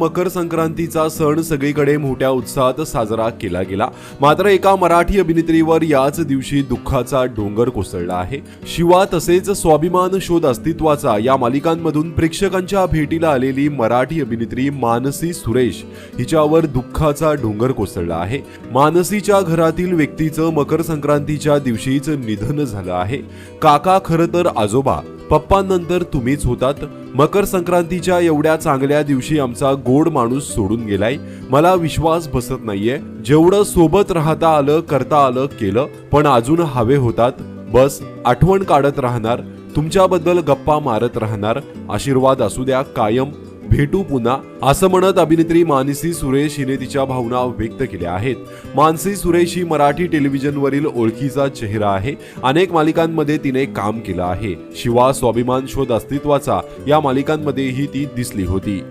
मकर संक्रांतीचा सण सगळीकडे मोठ्या उत्साहात साजरा केला गेला. मात्र एका मराठी अभिनेत्रीवर याच दिवशी दुःखाचा डोंगर कोसळला आहे. शिवा तसेच स्वाभिमान शोध अस्तित्वाचा या मालिकांमधून प्रेक्षकांच्या भेटीला आलेली मराठी अभिनेत्री मानसी सुरेश हिच्यावर दुःखाचा डोंगर कोसळला आहे. मानसीच्या घरातील व्यक्तीचं मकर संक्रांतीच्या दिवशीच निधन झालं आहे. काका खरं तर आजोबा पप्पांनंतर तुम्हीच होतात. मकर संक्रांतीच्या एवढ्या चांगल्या दिवशी आमचा गोड माणूस सोडून गेलाय. मला विश्वास बसत नाहीये. जेवढं सोबत राहता आलं करता आलं केलं पण अजून हवे होतात. बस आठवण काढत राहणार. तुमच्याबद्दल गप्पा मारत राहणार. आशीर्वाद असू द्या कायम भेटू पुन्हा असं म्हणत अभिनेत्री मानसी सुरेश हिने तिच्या भावना व्यक्त केल्या आहेत. मानसी सुरेश ही मराठी टेलिव्हिजनवरील ओळखीचा चेहरा आहे. अनेक मालिकांमध्ये तिने काम केलं आहे. शिवा स्वाभिमान शोध अस्तित्वाचा या मालिकांमध्येही ती दिसली होती.